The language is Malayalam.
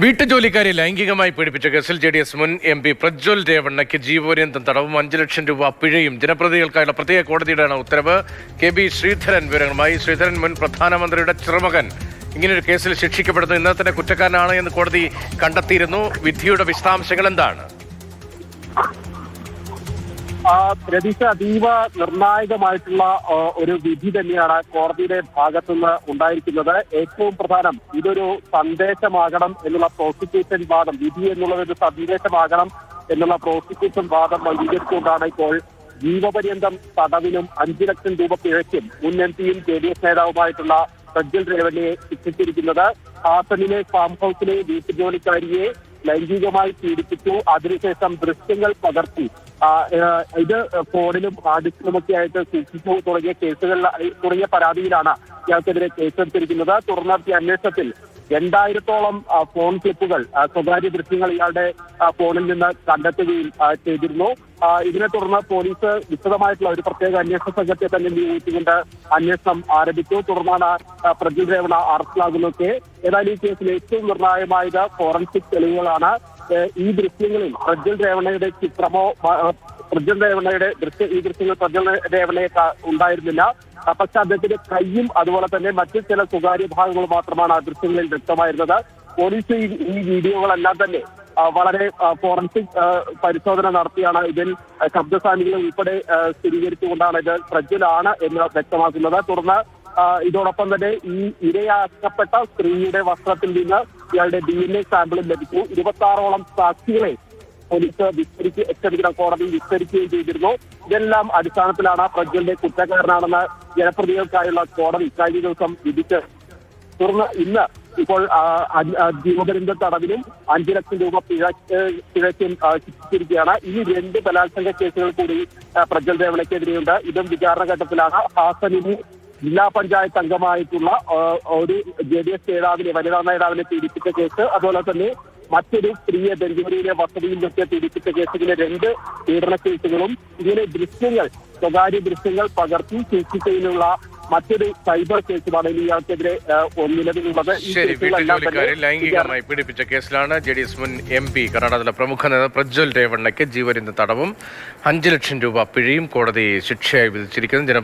വീട്ടുജോലിക്കാരെ ലൈംഗികമായി പീഡിപ്പിച്ച കേസിൽ ജെ ഡി എസ് മുൻ എം പി പ്രജ്വൽ രേവണ്ണയ്ക്ക് ജീവപര്യന്തം തടവും അഞ്ച് ലക്ഷം രൂപ പിഴയും. ജനപ്രതികൾക്കായുള്ള പ്രത്യേക കോടതിയുടെയാണ് ഉത്തരവ്. കെ ബി ശ്രീധരൻ വിവരങ്ങളുമായി. ശ്രീധരൻ മുൻ പ്രധാനമന്ത്രിയുടെ ചെറുമകൻ. ഇങ്ങനൊരു കേസിൽ ശിക്ഷിക്കപ്പെടുന്നു. ഇന്നത്തെ കുറ്റക്കാരനാണ് എന്ന് കോടതി കണ്ടെത്തിയിരുന്നു. വിധിയുടെ വിശദാംശങ്ങൾ എന്താണ്? രതീഷ അതീവ നിർണായകമായിട്ടുള്ള ഒരു വിധി തന്നെയാണ് കോടതിയുടെ ഭാഗത്തുനിന്ന് ഉണ്ടായിരിക്കുന്നത്. ഏറ്റവും പ്രധാനം ഇതൊരു സന്ദേശമാകണം എന്നുള്ള പ്രോസിക്യൂഷൻ വാദം വിധി എന്നുള്ളത് ഒരു സന്ദേശമാകണം എന്നുള്ള പ്രോസിക്യൂഷൻ വാദം അംഗീകരിച്ചുകൊണ്ടാണ് ഇപ്പോൾ ജീവപര്യന്തം തടവിനും അഞ്ചു ലക്ഷം രൂപ പിഴയ്ക്കും മുൻ എം പിയും ജെ ഡി എസ് നേതാവുമായിട്ടുള്ള പ്രജ്വൽ രേവണ്ണയെ ശിക്ഷിച്ചിരിക്കുന്നത്. ഹാസനിലെ ഫാം ഹൗസിലെ വീട്ടുജോലിക്കാരിയെ ലൈംഗികമായി പീഡിപ്പിച്ചു. അതിനുശേഷം ദൃശ്യങ്ങൾ പകർത്തി. ഇത് ഫോണിലും ഹാർഡിസ്കിലുമൊക്കെ ആയിട്ട് സൂക്ഷിച്ചു തുടങ്ങിയ കേസുകളിൽ തുടങ്ങിയ പരാതിയിലാണ് ഇയാൾക്കെതിരെ കേസെടുത്തിരിക്കുന്നത്. തുടർന്ന് നടത്തിയ അന്വേഷണത്തിൽ രണ്ടായിരത്തോളം ഫോൺ ക്ലിപ്പുകൾ സ്വകാര്യ ദൃശ്യങ്ങൾ ഇയാളുടെ ഫോണിൽ നിന്ന് കണ്ടെത്തുകയും ചെയ്തിരുന്നു. ഇതിനെ തുടർന്ന് പോലീസ് വിശദമായിട്ടുള്ള ഒരു പ്രത്യേക അന്വേഷണ സംഘത്തെ തന്നെ നിയോഗിച്ചുകൊണ്ട് അന്വേഷണം ആരംഭിച്ചു. തുടർന്നാണ് പ്രജ്വൽ രേവണ അറസ്റ്റിലാകുന്നതൊക്കെ. ഏതായാലും ഈ കേസിൽ ഏറ്റവും നിർണായകമായത് ഫോറൻസിക് തെളിവുകളാണ്. ഈ ദൃശ്യങ്ങളിൽ പ്രജ്വൽ രേവണയുടെ ചിത്രമോ പ്രജ്വൽ രേവണയുടെ ദൃശ്യ ഈ ദൃശ്യങ്ങൾ പ്രജ്വൽ രേവണയെ ഉണ്ടായിരുന്നില്ല. പക്ഷെ അദ്ദേഹത്തിന്റെ കൈയും അതുപോലെ തന്നെ മറ്റു ചില സ്വകാര്യ ഭാഗങ്ങൾ മാത്രമാണ് ആ ദൃശ്യങ്ങളിൽ വ്യക്തമായിരുന്നത്. പോലീസ് ഈ വീഡിയോകളെല്ലാം തന്നെ വളരെ ഫോറൻസിക് പരിശോധന നടത്തിയാണ് ഇതിൽ ശബ്ദസാന്നിധ്യം ഉൾപ്പെടെ സ്ഥിരീകരിച്ചുകൊണ്ടാണ് ഇത് പ്രജ്വലാണ് എന്ന് വ്യക്തമാക്കുന്നത്. തുടർന്ന് ഇതോടൊപ്പം തന്നെ ഈ ഇരയാക്കപ്പെട്ട സ്ത്രീയുടെ വസ്ത്രത്തിൽ നിന്ന് ഇയാളുടെ ഡി എൻ എ സാമ്പിളും ലഭിച്ചു. ഇരുപത്തി ആറോളം സാക്ഷികളെ പോലീസ് വിസ്തരിച്ച് ക്ഷമിക്കണം കോടതി വിസ്തരിക്കുകയും ചെയ്തിരുന്നു. ഇതെല്ലാം അടിസ്ഥാനത്തിലാണ് പ്രജ്വലിന്റെ കുറ്റക്കാരനാണെന്ന് ജനപ്രതികൾക്കായുള്ള കോടതി കഴിഞ്ഞ ദിവസം വിധിച്ച്. തുടർന്ന് ഇന്ന് ഇപ്പോൾ തടവിലും ജീവപര്യന്ത തടവിനും അഞ്ചു ലക്ഷം രൂപ പിഴ പിഴയ്ക്കും ശിക്ഷിച്ചിരിക്കുകയാണ്. ഇനി രണ്ട് ബലാത്സംഗ കേസുകൾ കൂടി പ്രജ്വൽ രേവണയ്ക്കെതിരെയുണ്ട് ഇതും വിചാരണ ഘട്ടത്തിലാണ്. ഹാസനിന് ജില്ലാ പഞ്ചായത്ത് അംഗമായിട്ടുള്ള ഒരു ജെ ഡി എസ് നേതാവിനെ വനിതാ നേതാവിനെ പീഡിപ്പിച്ച കേസ്. അതുപോലെ തന്നെ മറ്റൊരു സ്ത്രീയെ ബെഞ്ചൂരിയിലെ വസതിയിൽ വെച്ച് പീഡിപ്പിച്ച കേസിലെ രണ്ട് പീഡന കേസുകളും ഇതിലെ ദൃശ്യങ്ങൾ സ്വകാര്യ ദൃശ്യങ്ങൾ പകർത്തി സൂക്ഷിച്ചതിനുള്ള മറ്റൊരു സൈബർ കേസുമാണ് ഇയാൾക്കെതിരെ നിലവിലുള്ളത് ശരി ലൈംഗികമായി പീഡിപ്പിച്ച കേസിലാണ് ജെ ഡി എസ് മുൻ എം പി കർണാടകത്തിലെ പ്രമുഖ നേതാവ് പ്രജ്വൽ രേവണ്ണയ്ക്ക് ജീവപര്യന്തം തടവും. അഞ്ചു ലക്ഷം രൂപ പിഴയും കോടതി ശിക്ഷയായി വിധിച്ചിരിക്കുന്നത്